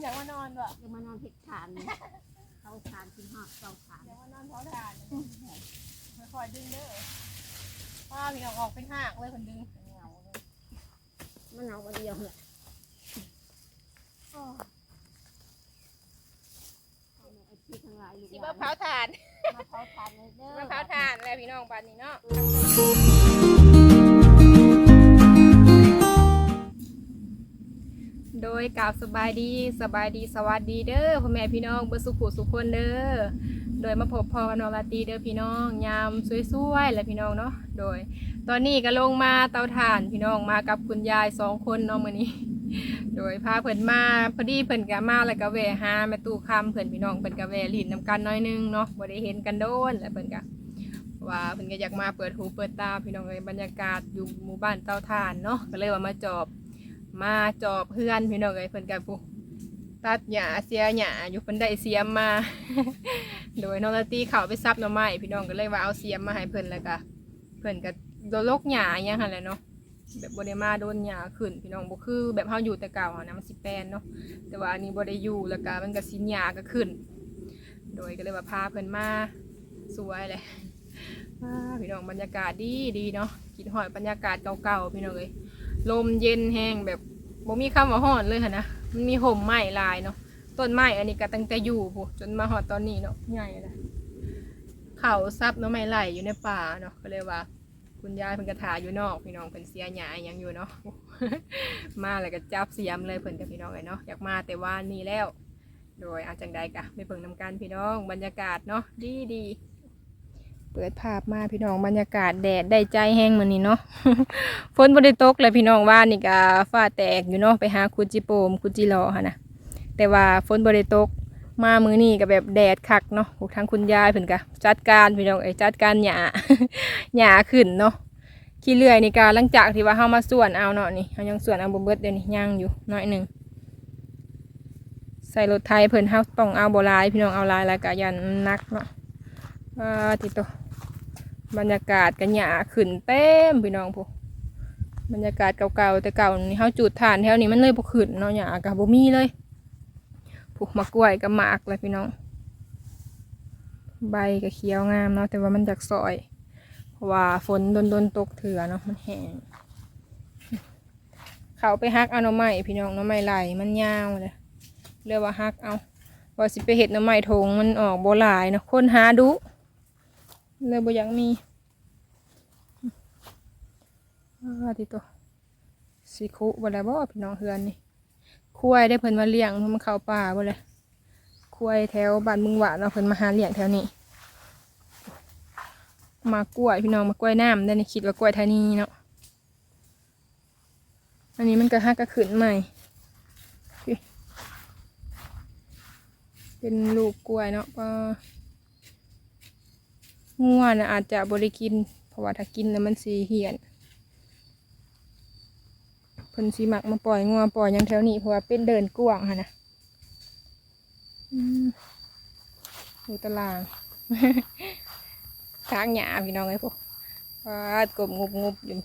อยากมานอนบ่จะมานอนเพ็ดฐานนี่เขาฐานขึ้นหอดเตาฐานอยากมานอนเพราะทานคอยดึงเด้อป้าพี่น้องออกเป็นหากเลยคนดึงเหงาเลยมันเอาวันเดียวเนี่ยอ้อเอาแม่ไอ้ที่ทั้งหลายลูกสิหลามานเผาทานมาเผาฐานเลยเด้อมาเผาทานแล้วพี่น้องบ้านนี้เนาะ โดยกล่าวสบายดีสบายดีสวัสดีเด้อพ่อแม่พี่น้องเบอร์สุขุสุขคนเด้อโดยมาพบพอกันวันลาตีเด้อพี่น้องยามสวยๆและพี่น้องเนาะโดย ตอนนี้ก็ลงมาเตาถ่านพี่น้องมากับคุณยายสองคนเนาะมื้อนี้ โดยพาเพิ่นมาพอดีเพิ่นก็มาแล้วก็แวะหาแม่ตู้คำเพิ่นพี่น้องเพิ่นก็แวะลิ้นนํกันน้อยนึงเนาะบ่ได้เห็นกันโดนแล้วเพิ่นก็ว่าเพิ่นก็อยากมาเปิดหูเปิดตาพี่น้องเอ้ยบรรยากาศอยู่หมู่บ้านเตาถ่านเนาะก็เลยว่ามาจอบ มาจอบเพื่อนพี่น้องเอ้ยเพิ่นก็ผู้ตัดหญ้าเสียหญ้าอยู่เพิ่นได้เสียมมา โดยน้องละตีเข้าไปซับหน่อไม้พี่น้องก็เลยว่าเอาเสียมมาให้เพิ่นแล้วก็เพิ่นก็โดนลกหญ้าอหยังหั่นแหละเนาะแบบบ่ได้มาโดนหยาขึ้นพี่น้องบ่คือแบบเฮาอยู่แต่เก่าเนนะมันสิแปนเนาะแต่ว่าอันนี้บ่ได้อยู่แล้วก็มันก็สิหยาก็ขึ้น โดยก็เลยว่าพาเพิ่นมาสวยเลยพี่น้องบรรยากาศดีดีเนาะคิดฮอดบรรยากาศเก่าๆพี่น้องเอ้ยลมเย็นแห้งแบบ บ่มีคำว่าฮ้อนเลยหั่นนะมันมีห่มไม้ลายเนาะต้นไม้อันนี้ก็ตั้งแต่อยู่พุจนมาฮอดตอนนี้เนาะใหญ่เลยเขาซับเนาะไม้ไหลอยู่ในป่าเนาะก็เลยว่า คุณยายเพิ่นกระถาอยู่นอกพี่น้องเพิ่นเสียหยายังอยู่เนาะ มาแล้วก็จับเสียมเลยเพิ่นกับพี่น้องเลยเนาะอยากมาแต่ว่านี่แล้ว โดยอาจังใดกะไปเพิ่งนำกันพี่น้องบรรยากาศเนาะดีดี เปิดภาพมาพี่น้องบรรยากาศแดดได้ใจแห้งเหมือนนี้เนาะฝนบ่ได้ตกเลยพี่น้องว่านี่ก็ฟ้าแตกอยู่เนาะไปหาคุจิโปมคุจิรอค่ะนะแต่ว่าฝนบ่ได้ตกมามือนี้ก็แบบแดดคักเนาะทางคุณยายเพิ่นก็จัดการพี่น้องเอ้จัดการหญ้าหญ้าขึ้นเนาะขี้เลื่อยนี่ก็หลังจากที่ว่าเฮามาส่วนเอาเนาะนี่เฮายังส่วนเอาบ่เบิดเดี๋ยวนี้ยังอยู่น้อยหนึ่งใส่รถไทยเพิ่นเฮาต้องเอาบ่ลาย พี่น้องเอาลายแล้วก็ยันนักเนาะว่าติโต บรรยากาศก็หญ้าขึ้นเต็มพี่น้องผู้บรรยากาศเก่าๆแต่เก่านี่เฮาจุดถ่านแถวนี้มันเลยบ่ขึ้นเนาะหญ้าก็บ่มีเลยผูกมะกล้วยกับหมากเลยพี่น้อง ใบก็เขียวงามเนาะแต่ว่ามันจากซอย เพราะว่าฝนโดนโดนตกเถื่อเนาะมันแห้งเขาไปฮักเอาหน่อไม้พี่น้องหน่อไม้ไหลมันยาวเลยเรียกว่าฮักเอาว่าสิไปเห็ดหน่อไม้ทงมันออกโบหลายเนาะคนหาดุ เลยบ่อยังมีอ่าติโตสิคุบ่ได้บ่พี่น้องเฮือนนี่ควายได้เพิ่นมาเลี้ยงมันเข้าป่าบ่เลยควายแถวบ้านมึงหวานเนาะเพิ่นมาหาเลี้ยงแถวนี้ มากล้วยพี่น้องมากล้วยน้ำได้นี่คิดว่ากล้วยทานีเนาะอันนี้มันก็ฮักก็ขึ้นใหม่เป็นลูกกล้วยเนาะก็ ง่วนะอาจจะบริกิน เพราะว่าถ้ากินแล้วมันสีเหี่ยนเพิ่นสิมักมาปล่อยงัวปล่อยยังแถวนี้เพราะว่าเป็นเดินกว้างค่ะนะอือยู่ตารางทางหยาพี่น้องไอ้พวกปลากบงบงบอยู่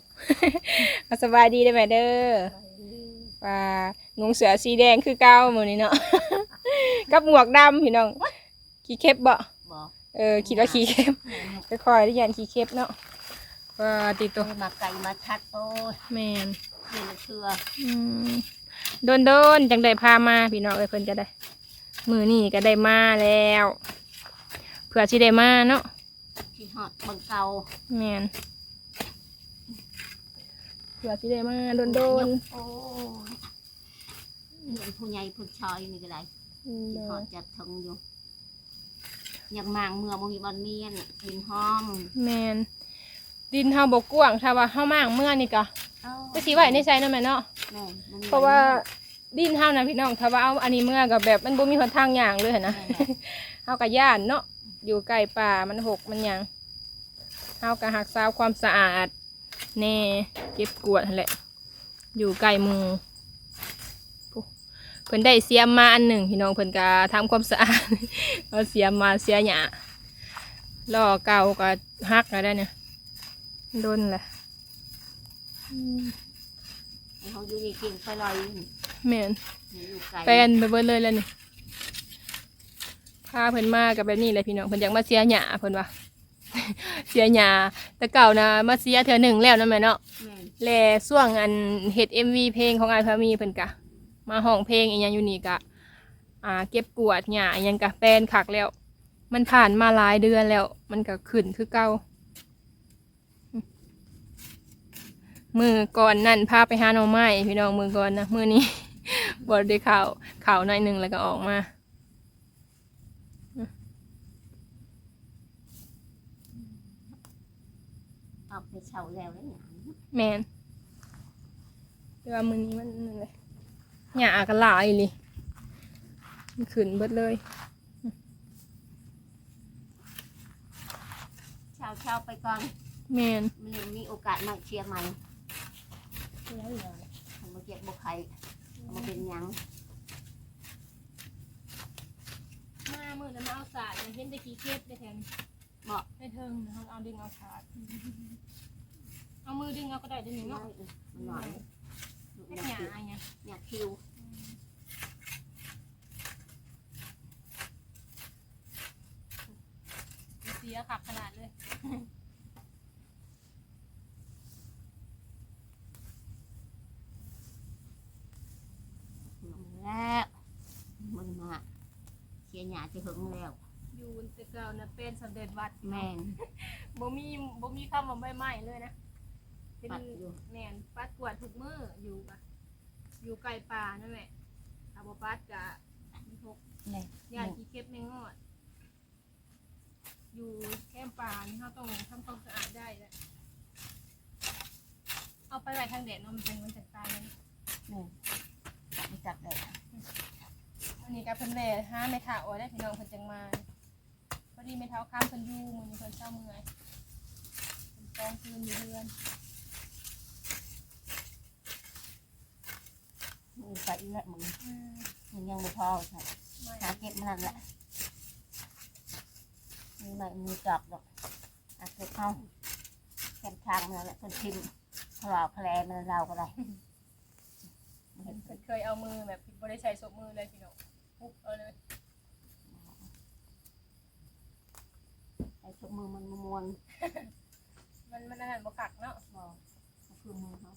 เอาสบายดีได้ไหมเด้อปลางงเสือสีแดงคือเก้ามือนี้เนาะกับหมวกดำพี่น้องขี้เข็บบ่บอก เออคิดว่าขี้เข็บค่อยๆได้ยันขี้เข็บเนาะปลาติดตัวมาไก่มาทัดโอ้ยแมนเรียนเชื่อโดนโดนๆจังได้พามาพี่น้องเอ้ยเพิ่นจะได้ มือนี่ก็ได้มาแล้วเผื่อสิได้มาเนาะที่หอดบังเก่าแมนเผื่อสิได้มาโดนโดนโอ้ยเห็นผู้ใหญ่ผู้ชายนี่ก็ได้ๆอืมที่หอดจัดทงอยู่ อยากมางเมื่อบ่มีบอลเมียนดินหอมแมนดินเฮาบกกว้างถ้าว่าเฮามากเมื่อนี่ก็เอ้าจะสิไว้ในใจเนาะแม่เนาะแม่บ่มีเพราะว่าดินเฮานะพี่น้องถ้าว่าเอาอันนี้เมื่อกับแบบมันบ่มีหนทางย่างเลยหั้นนะ แม่น่ะเฮาก็ย่านเนาะอยู่ใกล้ป่ามันหกมันหยังเฮาก็หักษาความสะอาดแน่เก็บกวาดนั่นแหละ อยู่ใกล้หมู่ปุ๊ เพิ่นได้เสียมมาอันหนึ่งพี่น้องเพิ่นก็ทำความสะอาดเอาเสียมมาเสียหยาล่อเก่าก็หักแล้วได้เนี่ยโดนแหละอืมเขาอยู่นี่กินไปลอยอยู่นี่แม่นมมีลูกไก่แปลนไปเบิดเลยแล้วนี่พาเพิ่นมากับแบบนี้เลยพี่น้องเพิ่นอยากมาเสียหญ้าเพิ่นว่าเสียหญ้าแต่เก่านะมาเสียเทื่อหนึ่งแล้วนั่นแหละเนาะแม่นแลช่วงอันเฮ็ด MV เพลงของอายพามีเพิ่นกะ มาห้องเพลงอีหยังอยู่นี่กะอ่า เก็บกวาดหญ้าอีหยังกะแปลนคักแล้ว มันผ่านมาหลายเดือนแล้ว มันก็ขึ้นคือเก่ามือก่อนนั่นพาไปหาหน่อไม้พี่น้องมือก่อนนะมือนี้บอได้ข่าวข่าวหน่อยหนึ่งแล้วก็ออกมาเอาไปเช่าแล้วแล้วเนี่ยแมนแต่ว่ามือนี้มันนั่นเลย หญ้าก็หลายเลยมันขึ้นเบิดเลยเช่าเช่าไปก่อนแมนมันยังมีโอกาสมาเชียร์ใหม่ทำมาเก็บบุกไข่เอามาเป็นหยังมามือนั้นมาเอาสาดเห็นแต่ขี้เก็บได้แทนเหมาะได้เทิงเขาเอาดึงเอาสาดเอามือดึงเอาก็ได้ดึงน้อเนาะยมันหน่อย ลูกแค่อยากหญ้าไงอยากคิวเสียขับขนาดเลยแล้วมันมาเชียหยาจะหึงแล้วอยู่แต่เก่านะเป็นสำเร็จวัดแมนบ่มีบ่มีคำว่าไม่ไม้เลยนะ เป็นปัดอยู่ แม่นปัดกวาดทุกมื้ออยู่กะอยู่ไกลป่านั่นแหละถ้าบ่ปัดกะมีหกแม่นย่านขี้เก็บไม่งอด อยู่แคมป์ป่านี่เขาต้องทำความสะอาดได้แหละเอาไปไว้ทางแดดเนาะมันเป็นมันจะตายเลยแม่นไม่จับเลยอันนี้ก็เพิ่นแหล่ห้าไม่ถาออได้พี่น้องเพิ่นจังมาพอดีไม่เท้าข้ามเพิ่นอยู่มื้อนี้เพิ่นเช้าเมื่อยเพิ่นกองคืนอยู่เรือน มือใส่อีกแล้วมึงอืมมึงยังไม่พอใช่ไม่หาเก็บมันนั่นแหละมีไหนมีจอบหรอกอาเก็บเข้าแค่ทางนั่นแหละคนทิมพลาวแคลมันเราก็ได้เพิ่นเพิ่นเคยเอามือแบบบ่ได้ใช้ศพมือเลยพี่น้องปุ๊บเอาเลยไอ้ชุบมือมันมวนมันมันนั่นบ่คักเนาะๆบอกคือมือเขา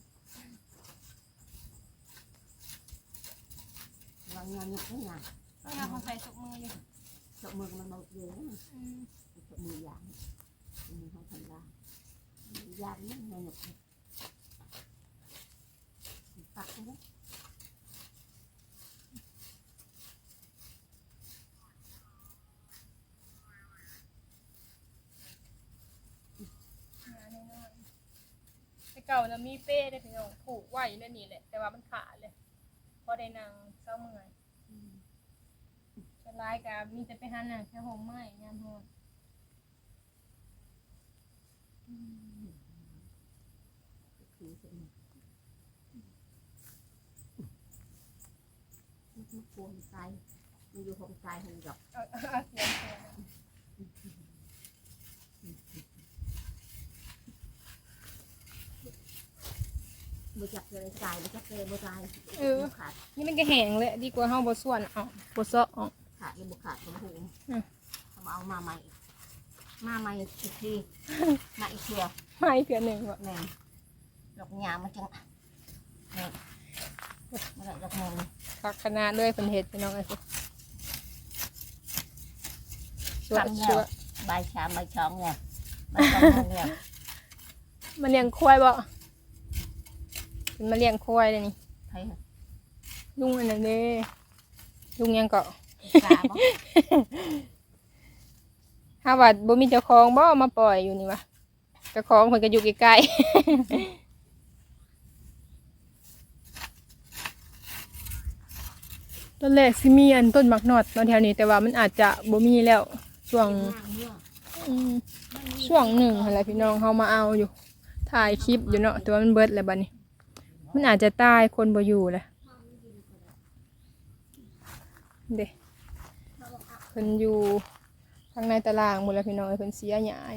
างงินนี่ทุกอย่างต้องเอาเขาใส่ศพมืออยู่ชุบมือมันเบาเยอะอืมชุบมืออย่างมือเขาทำได้ยางนี่เงินหนุกปักเลยหาแน่นอนแต่เก่าน่ะมีเป้ได้พี่น้องผูกไว้นั่นนี่แหละ แต่ว่ามันขาดเลยพอได้นาง เศร้าเมื่อยจะร้ายกับมีแต่ไปหันน่ะแค่หงไม้ยามโหดคือเสร็จมันกลัวมันตายมันอยู่หงตายห้องอกเอาเอเอาเสียงเสียง บ่จักเลยตายบ่จักเลยบ่ตายเออ บ่ขาดนี่มันก็แห้งเลยดีกว่าเฮาบ่ส่วนเอาบ่เซาะเอาขาดเลยบ่ขาดสมหูอืม เอามาเอามาใหม่อีกมาใหม่อีกทีมาอีกเทียวไม้เทื่อหนึงว่ะแม่นดอกหญ้ามันจังแม่นมันได้ดอกหนึงคักขนาดเลยเพิ่นเฮ็ดพี่น้องเอ้ยสวยทำสแล้ววยใบายชามใบายช้องเนี่ยใบายช้องเนี่ยมันเลี้ยงควายบ่ มันมาเลี้ยงควายเลยนี่ใครเหรอลุงอันนั้นเด้ลุงยังเกาะกาบ่ถ้าว่าบ่มีเจ้าของบ่เอามาปล่อยอยู่นี่วะเจ้าของเพิ่นก็อยู่ใกล้ๆ ตอนแรกสิมีอันต้นมักนอดมาแถวนี้แต่ว่ามันอาจจะบ่มีแล้วช่วงนางเมื่ออืม ช่วงหนึ่งหั่นแหละพี่น้องเฮามาเอาอยู่ ถ่ายคลิปอยู่เนาะแต่ว่ามันเบิดแล้วบัดนี้ มันอาจจะตายคนบ่อยู่แหละเด้เพิ่นอยู่ทางในตารางหมดแล้วพี่น้องเอ้ยเพิ่นเสียหาย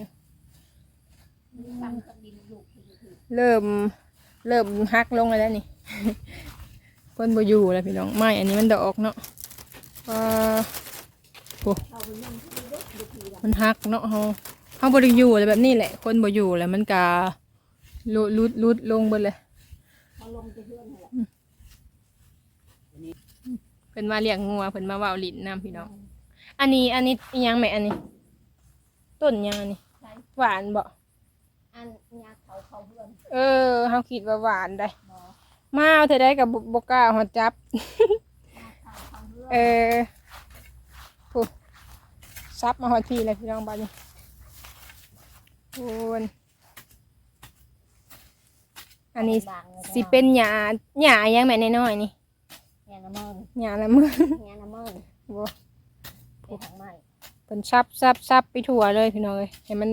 เริ่มเริ่มฮักลงแล้วนี่คนบ่อยู่แล้วพี่น้องไม้อันนี้มันดอกเนาะว่าโอ้มันหักเนาะเฮาเฮาบ่ได้อยู่แล้วแบบนี้แหละ คนบ่อยู่แล้วมันก็ลุดลุดลงเบิดเลย ลงไปเพื่อนนั่นแหละเพิ่นมาเลี้ยงงัวเพิ่นมาเว้าลิ้นนํพี่น้อง อันนี้อันนี้อิหยังแม่อันนี้ ต้นหยังอันนี้ ใช่หวานบ่อันยาเขาเขาเพื่อนเออเฮาคิดว่าหวานได้บอมาเอาเท่าใดก็บ่บ่กล้าฮอดจับ ยาเขาเขาเพื่อนเออผู้ซับมาฮอดพี่เลยพี่น้องบ้านนี้โอน อันนี้บางเลยสิเป็นหญ้าหญ้าหยังแม่น้อยๆนี่ยาน้ำมันหญ้าละมือยาน้ำมันบ่ไปทางใหม่เพิ่นซับซับซับไปทั่วเลยพี่น้องเอ้ยให้มัน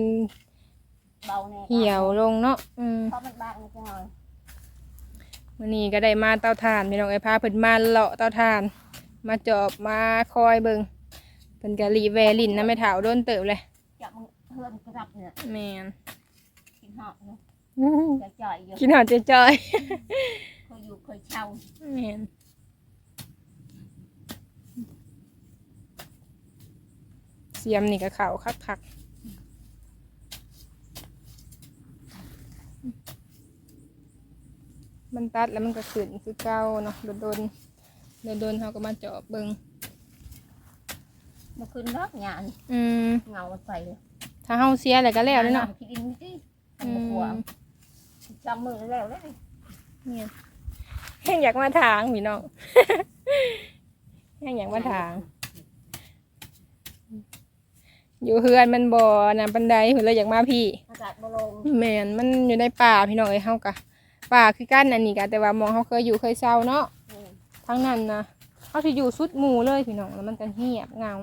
เบาแน่เหี่ยวลงเนาะอืมเพราะมันบางนิดหน่อยมื้อนี้ก็ได้มาเตาถ่านพี่น้องเอ้ยพาเพิ่นมาเลาะเตาถ่าน มาจอบมาคอยเบิ่งเพิ่นก็รีแวลินนะแม่เฒ่าโดนเติบเลยจับมึงเพื่อนกระดับเนี่ยแม่นกินหอกเนี่ยอื้อ จะจ่อยอยู่กินหอดจอยเคยอยู่เคยเช่าๆแม่นเสียมนี่ก็เข่าคักคักๆมันตัดแล้วมันก็ขึ้นคือเก่าเนาะโดนโดนโดนโดนๆเขาก็มาเจาะเบิงเมื่อคืนรอกงานอืม เงาใส่เลยถ้าเฮาเสียอะไรก็แล้วเลยเนาะคิดดินนี่อืทำมหัว จำมือแล้วเลยเนี่ยแห้งอยากมาทางพี่น้อง แห้งอยากมาทาง อยู่เฮือนมันบ่อนะบันไดเพิ่นเลยอยากมาพี่ อากาศบลงแม่นมันอยู่ในป่าพี่น้องเอ้ยเฮากะป่าคือกันอันนี้กะแต่ว่ามองเฮาเคยอยู่เคยเศร้าเนาะอืมทั้งนั้นนะเฮาสิอยู่สุดหมู่เลยพี่น้องแล้วมันก็เงียบเหงา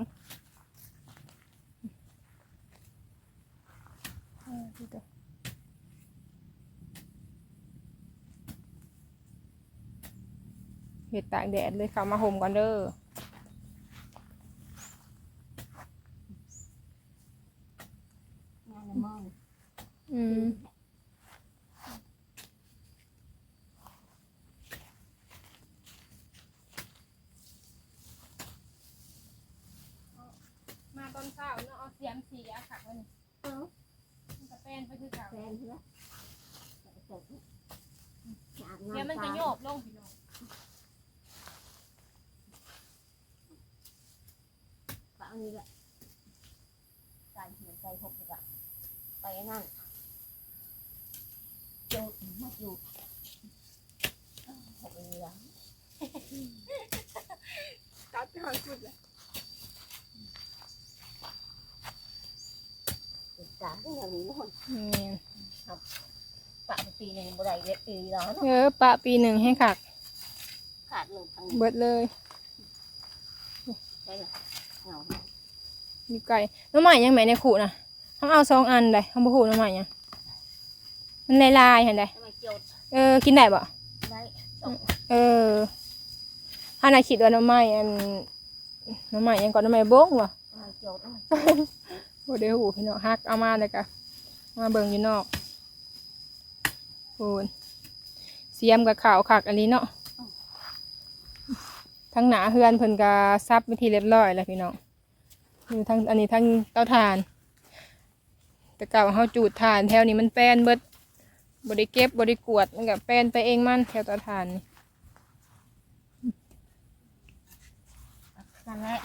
เออดูตัว เห็ดตากแดดเลยเข้ามาห่มก่อนเด้องานน้ำมันอืมมาตอนเช้าเนาะเอาเสียมสีอาขักมันเอามันก็เป็นไปคือเก่าแฟนเพื่อนจบงานเดี๋ยวมันจะโยบลงพี่น้อง ปะนี่แหละใจหัวใจหกเลยอะไปนั่นโยดมาอยู่หกเรือตัดก่อนสุดเลยติดตามที่อย่างนี้คนนี่ปะปีหนึ่งบ่ได้เด็ดปีแล้วเออปะปีหนึ่งให้ขักขาดลงทางนี้เบิดเลย ได้ละเงา มีไก่น้ำใหม่ยังไหมในขู่นะทำเอาสองอันได้ทำบุหูน้ำใหม่ยังมันลายลายๆเห็นได้ทำไมโจดเออ กินได้บ่ได้สองเออถ้านาคิดว่าน้ำใหม่อันน้ำใหม่ยังก่อนน้ำใหม่โบ้งวะทำไมโจดโอ้เดี๋ยวหูพี่น้องฮักเอามาเลยกะมาเบิ่งอยู่นอกโอนเสียมกับข่าวขักอันนี้เนาะ ทั้งหนาเฮือนเพิ่นกะซับไปทีเรียบร้อยแล้วพี่น้องอยู่ทั้งอันนี้ทั้งเตาถ่าน แต่เก่าเฮาจูดถ่านแถวนี้มันแป้นเบิดบริเก็บบริกวดมันก็แป้นไปเองมันแถวเตาถ่านนี่นั่นแหละ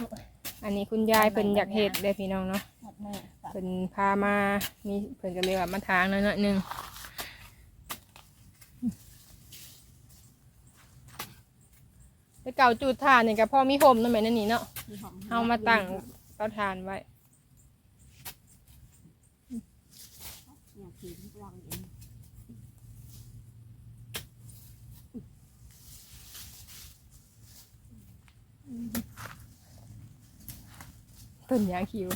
อันนี้คุณยายเพิ่นอยากเฮ็ดเลยพี่น้องเนาะหมดแม่ เพิ่นพามามีเพิ่นก็เลยว่ามาทางหน่อยๆหนึงแต่ เก่าจูดถ่านนี่ก็พอมีห่มนั่นแหละนั่นนี่เนาะเอามาตั้งเตาถ่านไว้เนี่ยขีดวางเองต้นยาคิว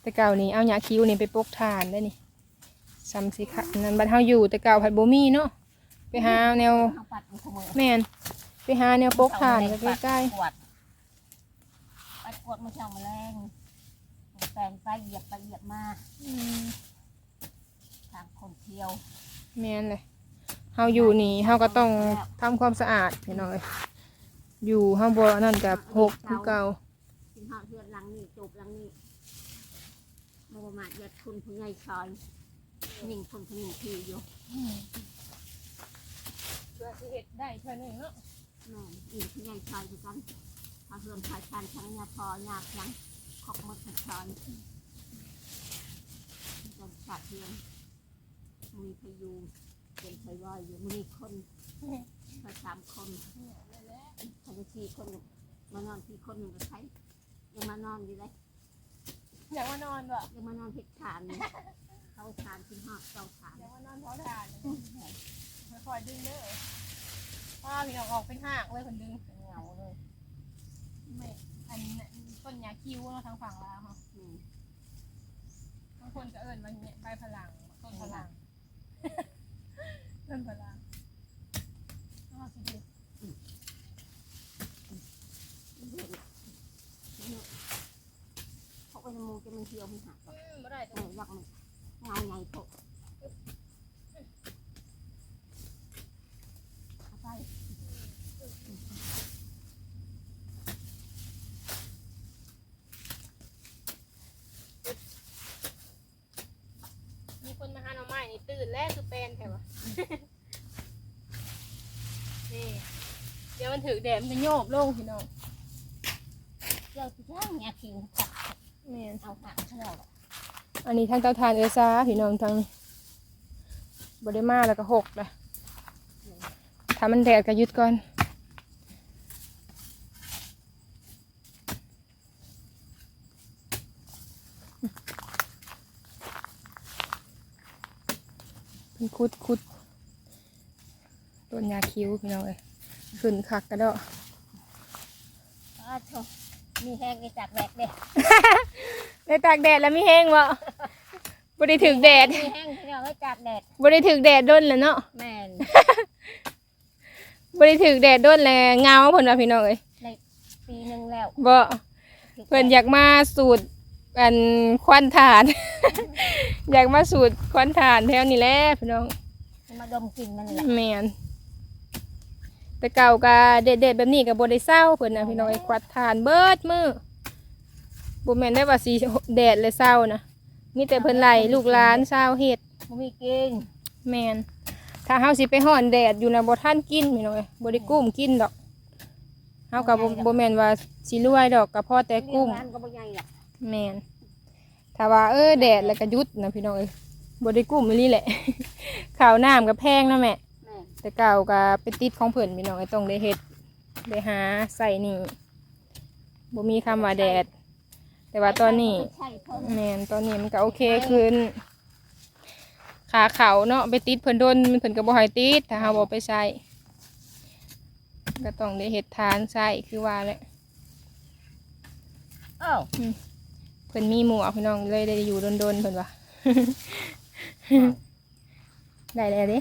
แต่เก่านี่เอายาคิวนี่ไปปลูกถ่านได้นี่ซ้ำสิค่ะนั่นบัดเฮาอยู่แต่เก่าผัดบ่มีเนาะ ไปหาแนวเอาปัดมันขโมยแม่นไปหาแนวปลูกถ่านก็ใกล้กวดปัดกวดมันช่างแมลงแปลงไปเหยียบไปเหยียบมาๆอืมทางคนเที่ยวแม่นเลยเฮาอยู่นี่เฮาก็ต้องทำความสะอาดพี่น้องเอ้ยอยู่เฮาบ่นั่นกับหกคือเก่ากินหอดเฮือนหลังนี่จบหลังนี่โมมายัดคุณผู้ใหญ่ซอยนิ่งคนผู้หญิงที่อยู่เพื่อสิเฮ็ดได้เท่านึงเนาะแม่นิ่งผู้ใหญ่ซอยคือกันเอาเฮือนชายชันทั้งยาพอยายังขอบหมดทั้งซอยจนขาดเฮือนมีพยูเป็นไฟวอยอยู่มีคนเขาสามคนเขาจะสี่คนมานอนสี่คนหนึ่งกับใครยังมานอนอยู่เลยอยากมานอนบ่ยังมานอนเพชรฐานนี่เขาฐานที่หอดเตาฐานอยากมานอนเผาถ่าน ค่อยๆดึงเด้อป้าพี่น้องออกเป็นหากเลยคนดึงเหงาเลยไม่อันต้นยาคิ้วเนาะทางฝั่งลาวเนาะอืมบางคนก็เอิ้นว่าเนี่ยใบพลังต้นพลังต้นพลังเอาสิดิเขาไปในมูจะมันเที่ยวมันหักอืมบ่ได้เอตัวอยักมันเงาใหญ่โตเอาไป มีคนมาหาหน่อไม้นี่ตื่นแล้วคือเป็นแค่วะ นี่เดี๋ยวมัน ถือแดดมันจะโยบลงพี่น้องเจ้าที่ย่างเนี่ยคิงจับแม่นเอาหักเขาแล้วอันนี้ทางเตาทานเออซาพี่น้องทางนี้บไดมาแล้วก็หกละถ้ามันแดดก็หยุดก่อนเป็นคุดคุดต้นยาคิ้วพี่น้องเอ้ย ขึ้นคักกระเดาะอ้าวโถมีแห้งไปจากแบกเด้ในตากแดดแล้วมีแห้งวะบได้ถึกแดดมีแห้งที่เราไว้จากแดดบได้ถึกแดดด้นแล้วเนาะแม่นบได้ถึกแดดด้นแล้วเงาเพิ่นว่าพี่น้องเอ้ยปีหนึ่งแล้วบ่เพิ่นอยากมาสูตรอันควันถ่าน อยากมาสูตรควันถ่านแถวนี้แหละพี่น้องมาดมกลิ่นมันแหละแม่น แต่เก่าก็เด็ดๆแบบนี้ก็บ่ได้เศร้าเพิ่นน่ะพี่น้องไอ้ควันถ่านเบิดมื้อบ่แม่นได้ว่าสิแดดเลยเศร้านะมีแต่เพิ่นไล่ลูกหลานเศร้าเฮ็ดมันมีกินแมนถ้าเฮาสิไปห่อนแดดอยู่นะบ่ท่านกินพี่น้อยบ่ได้กุ้มกินดอกเฮากับบ่แม่นว่าสิรวยดอกก็พอแต่กุ้มร้านก็บ่ใหญ่หรอกแมนถ้าว่าเออแดดแล้วก็หยุดนะพี่น้อยบ่ได้กุ้มอีหลีแหละข้าวน้ำก็แพงนะแม่ แม่นแต่เก่าก็ไปติดของเพิ่นพี่น้อยต้องได้เฮ็ดได้หาใส่นี่บ่มีคำว่าแดด แต่ว่าตอนนี้ใช่เพิ่นแมนตอนนี้มันก็โอเคขึ้นขาเขาเนาะไปติดเพิ่นโดนมันเพิ่นก็บ่ให้ติดถ้าเฮาบ่ไปใช้ก็ต้องได้เฮ็ดทานใช้คือว่าแหละเอ้าเพิ่นมีหมู่เอาพี่น้องเลยได้อยู่โดนๆเพิ่นว่าได้แล้วเด้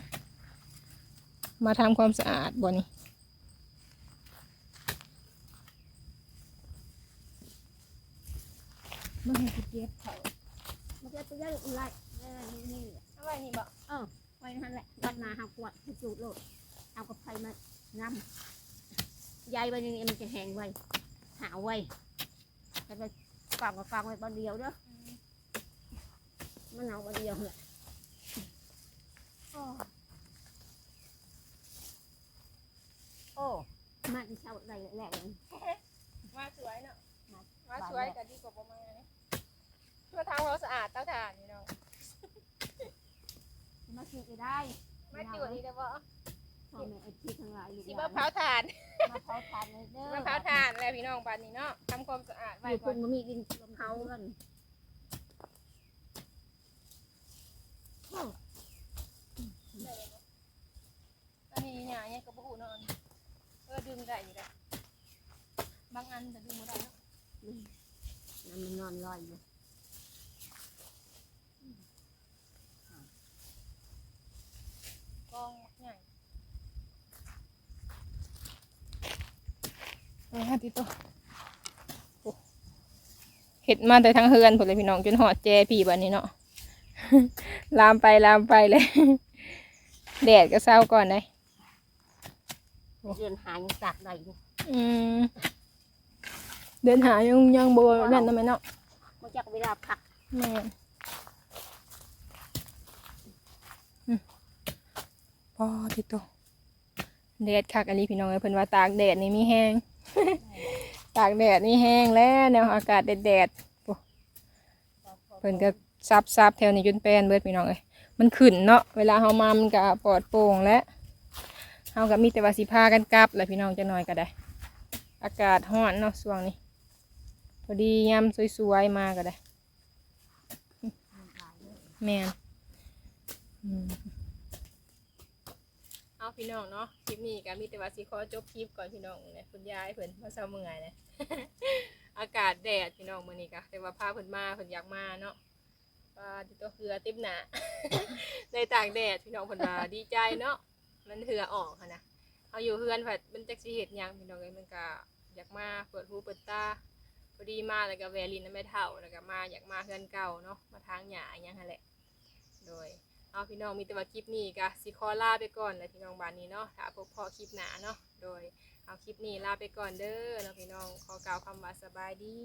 มาทำความสะอาดบ่นี่มันให้เก็บเขามันจะไปได้อะไรเออนี่นี่เอาไว้นี่บ่เออไว้นั่นแหละวัดนาหากวดให้จูดโลดเอากับไฟมานำยายใบนึงมันจะแห้งไว้หาไว้แต่ไปฟังก็ฟังไว้ตอนเดียวเด้อมันเอาตอนเดียวแหละ โอ้โอ้มันเช่าได้แหละเลยมาสวยเนาะมาสวยก็ดีกว่าบ่มาเนี่ยมาทำความสะอาดเตาถ่านพี่น้องมาซื้อไปได้มาจิ๋วนี่ได้บ่พ่อแม่ไอ้ที่ทั้งหลายอยู่สิบ้มาเผาถ่านมาเผาทานเลยเด้อมะพร้าวทานแล้วพี่น้องบ้านนี้เนาะทำความสะอาดอไว้ยู่ก่คุอนณมันมีดินเผากันอันนี้เนี่ยเนี่ยกระบุเนาะเออดึง ได้อยู่แล้วบางอันแต่ดึงไม่ได้เนาะนั่นมันนอนลอยอยู่กองใหญ่เอาฮะติโตเห็ดมาแต่ทั้งเฮือนผลเลยพี่น้องจนหอดแจพี่บ้านนี้เนาะ ลามไปลามไปเลย แดดก็เศร้าก่อนได้ เดือนหายังตากได้อยู่อืมเดินหายังยังโบนั่นนะแม่เนาะบ่จักเวลาพักแม่นอืมพอทิโตแดดคักอันนี้พี่น้องเอ้ยเพิ่นว่าตากแดดนี่มีแห้ง ตากแดดนี่แห้งแล้วแนวอากาศแดดๆโอ้เพิ่นก็ซับซับๆแถวนี้จนแปนเบิดพี่น้องเอ้ยมันขึ้นเนาะเวลาเฮามามันก็ปลอดโปร่งและ เฮาก็มีแต่ว่าสิพากันกลับแหละพี่น้องจะน้อยก็ได้ อากาศร้อนเนาะช่วงนี้พอดียามสวยๆมาก็ได้ แม่นอืมเอาพี่น้องเนาะคลิปนี้ก็มีแต่ว่าสิขอจบคลิปก่อนพี่น้องเนี่ยคุณยายเพิ่นมาเช้าเมื่อยเลยอากาศแดดพี่น้องมื้อนี้ก็แต่ว่าพาเพิ่นมาเพิ่นอยากมาเนาะปลาที่ตัวเหือเต็มหนา ในต่ากแดดพี่น้องเพิ่นว่าดีใจเนาะ มันเหือออกหั้นะเอาอยู่เฮือนผัดมันจักสิเฮ็ดหยังพี่น้องเอ้ยมันก็อยากมาเปิดหูเปิดตาพอดีมาแล้วก็แวะลินน้ำแม่เฒ่าแล้วก็มาอยากมาเฮือนเก่าเนาะมาทางหญ้าอหยังหั่นแหละโดยเอาพี่น้องมีแต่ว่าคลิปนี้ก็สิขอลาไปก่อนเลยพี่น้องบ้านนี้เนาะถ้าพบพอคลิปหน้าเนาะโดยเอาคลิปนี้ลาไปก่อนเด้อเนาะพี่น้องขอกล่าวคำว่าสบายดี